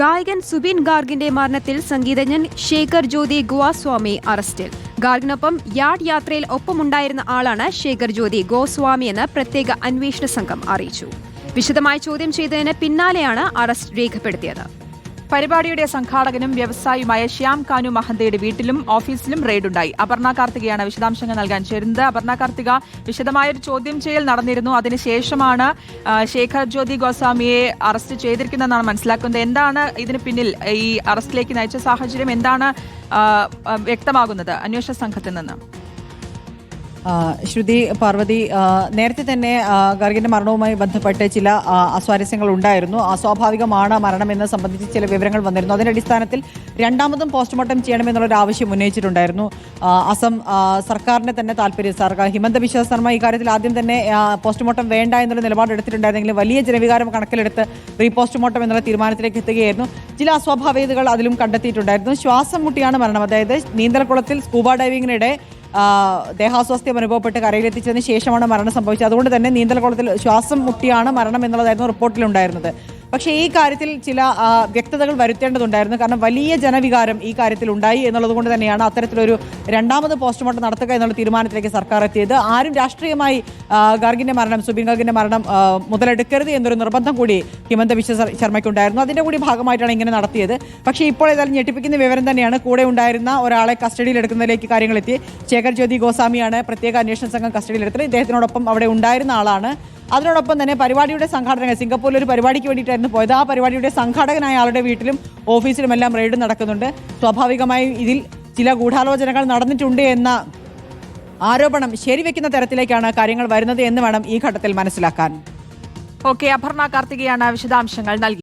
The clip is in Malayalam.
ഗായകൻ സുബിൻ ഗാർഗിന്റെ മരണത്തിൽ സംഗീതജ്ഞൻ ശേഖർ ജ്യോതി ഗോസ്വാമി അറസ്റ്റിൽ. ഗാർഗിനൊപ്പം യാർഡ് യാത്രയിൽ ഒപ്പമുണ്ടായിരുന്ന ആളാണ് ശേഖർ ജ്യോതി ഗോസ്വാമി എന്ന് പ്രത്യേക അന്വേഷണ സംഘം അറിയിച്ചു. വിശദമായി ചോദ്യം ചെയ്തതിന് പിന്നാലെയാണ് അറസ്റ്റ് രേഖപ്പെടുത്തിയത്. പരിപാടിയുടെ സംഘാടകനും വ്യവസായിയുമായ ശ്യാം കാനു മഹന്തയുടെ വീട്ടിലും ഓഫീസിലും റെയ്ഡുണ്ടായി അപർണ കാർത്തികയാണ് വിശദാംശങ്ങൾ നൽകാൻ ചേരുന്നത്. അപർണ കാർത്തിക വിശദമായ ഒരു ചോദ്യം ചെയ്യൽ നടന്നിരുന്നു. അതിനുശേഷമാണ് ശേഖർ ജ്യോതി ഗോസ്വാമിയെ അറസ്റ്റ് ചെയ്തിരിക്കുന്നതെന്നാണ് മനസ്സിലാക്കുന്നത്. എന്താണ് ഇതിന് പിന്നിൽ ഈ അറസ്റ്റിലേക്ക് നയിച്ച സാഹചര്യം? എന്താണ് വ്യക്തമാകുന്നത്? അന്വേഷണ സംഘത്തിൽ നിന്ന്. ശ്രുതി പാർവതി നേരത്തെ തന്നെ ഗാർഗിന്റെ മരണവുമായി ബന്ധപ്പെട്ട് ചില അസ്വാരസ്യങ്ങൾ ഉണ്ടായിരുന്നു. അസ്വാഭാവികമാണ് മരണമെന്ന് സംബന്ധിച്ച് ചില വിവരങ്ങൾ വന്നിരുന്നു. അതിന്റെ അടിസ്ഥാനത്തിൽ രണ്ടാമതും പോസ്റ്റ്മോർട്ടം ചെയ്യണമെന്നുള്ളൊരു ആവശ്യം ഉന്നയിച്ചിട്ടുണ്ടായിരുന്നു. അസം സർക്കാരിനെ തന്നെ താല്പര്യം. സർക്കാർ ഹിമന്ത ബിശ്വ ശർമ്മ ഇക്കാര്യത്തിൽ ആദ്യം തന്നെ പോസ്റ്റ്മോർട്ടം വേണ്ട എന്നുള്ള നിലപാട് എടുത്തിട്ടുണ്ടായിരുന്നെങ്കിലും വലിയ ജനവികാരം കണക്കിലെടുത്ത് റീ പോസ്റ്റ്മോർട്ടം എന്നുള്ള തീരുമാനത്തിലേക്ക് എത്തുകയായിരുന്നു. ചില അസ്വാഭാവികതകൾ അതിലും കണ്ടെത്തിയിട്ടുണ്ടായിരുന്നു. ശ്വാസം മുട്ടിയാണ് മരണം. അതായത് നീന്തൽക്കുളത്തിൽ സ്കൂബ ഡൈവിങ്ങിനിടെ ദേഹാസ്വാസ്ഥ്യം അനുഭവപ്പെട്ട് കരയിലെത്തിച്ചതിന് ശേഷമാണ് മരണം സംഭവിച്ചത്. അതുകൊണ്ട് തന്നെ നീന്തൽക്കുളത്തിൽ ശ്വാസം മുട്ടിയാണ് മരണം എന്നുള്ളതായിരുന്നു റിപ്പോർട്ടിലുണ്ടായിരുന്നത്. പക്ഷേ ഈ കാര്യത്തിൽ ചില വ്യക്തതകൾ വരുത്തേണ്ടതുണ്ടായിരുന്നു. കാരണം വലിയ ജനവികാരം ഈ കാര്യത്തിൽ ഉണ്ടായി എന്നുള്ളത് കൊണ്ട് തന്നെയാണ് അത്തരത്തിലൊരു രണ്ടാമത് പോസ്റ്റ്മോർട്ടം നടത്തുക എന്നുള്ള തീരുമാനത്തിലേക്ക് സർക്കാർ എത്തിയത്. ആരും രാഷ്ട്രീയമായി ഗാർഗിന്റെ മരണം സുബിൻ ഗാർഗിന്റെ മരണം മുതലെടുക്കരുത് എന്നൊരു നിർബന്ധം കൂടി ഹിമന്ത വിശ്വ ശർ- ശർമ്മയ്ക്കുണ്ടായിരുന്നു. അതിന്റെ കൂടി ഭാഗമായിട്ടാണ് ഇങ്ങനെ നടത്തിയത്. പക്ഷേ ഇപ്പോൾ ഏതായാലും ഞെട്ടിപ്പിക്കുന്ന വിവരം തന്നെയാണ് കൂടെ ഉണ്ടായിരുന്ന ഒരാളെ കസ്റ്റഡിയിൽ എടുക്കുന്നതിലേക്ക് കാര്യങ്ങൾ എത്തി. ശേഖർ ജ്യോതി ഗോസ്വാമിയാണ് പ്രത്യേക അന്വേഷണ സംഘം കസ്റ്റഡിയിൽ എടുത്തത്. ഇദ്ദേഹത്തിനോടൊപ്പം അവിടെ ഉണ്ടായിരുന്ന ആളാണ്. അതിനോടൊപ്പം തന്നെ പരിപാടിയുടെ സംഘാടനങ്ങൾ സിംഗപ്പൂരിൽ ഒരു പരിപാടിക്ക് വേണ്ടിയിട്ടായിരുന്നു പോയത്. ആ പരിപാടിയുടെ സംഘാടകനായ ആളുടെ വീട്ടിലും ഓഫീസിലും എല്ലാം റെയ്ഡ് നടക്കുന്നുണ്ട്. സ്വാഭാവികമായും ഇതിൽ ചില ഗൂഢാലോചനകൾ നടന്നിട്ടുണ്ട് എന്ന ആരോപണം ശരിവെക്കുന്ന തരത്തിലേക്കാണ് കാര്യങ്ങൾ വരുന്നത് എന്ന് വേണം ഈ ഘട്ടത്തിൽ മനസ്സിലാക്കാൻ. ഓക്കെ അപർണ കാർത്തികയാണ് വിശദാംശങ്ങൾ നൽകി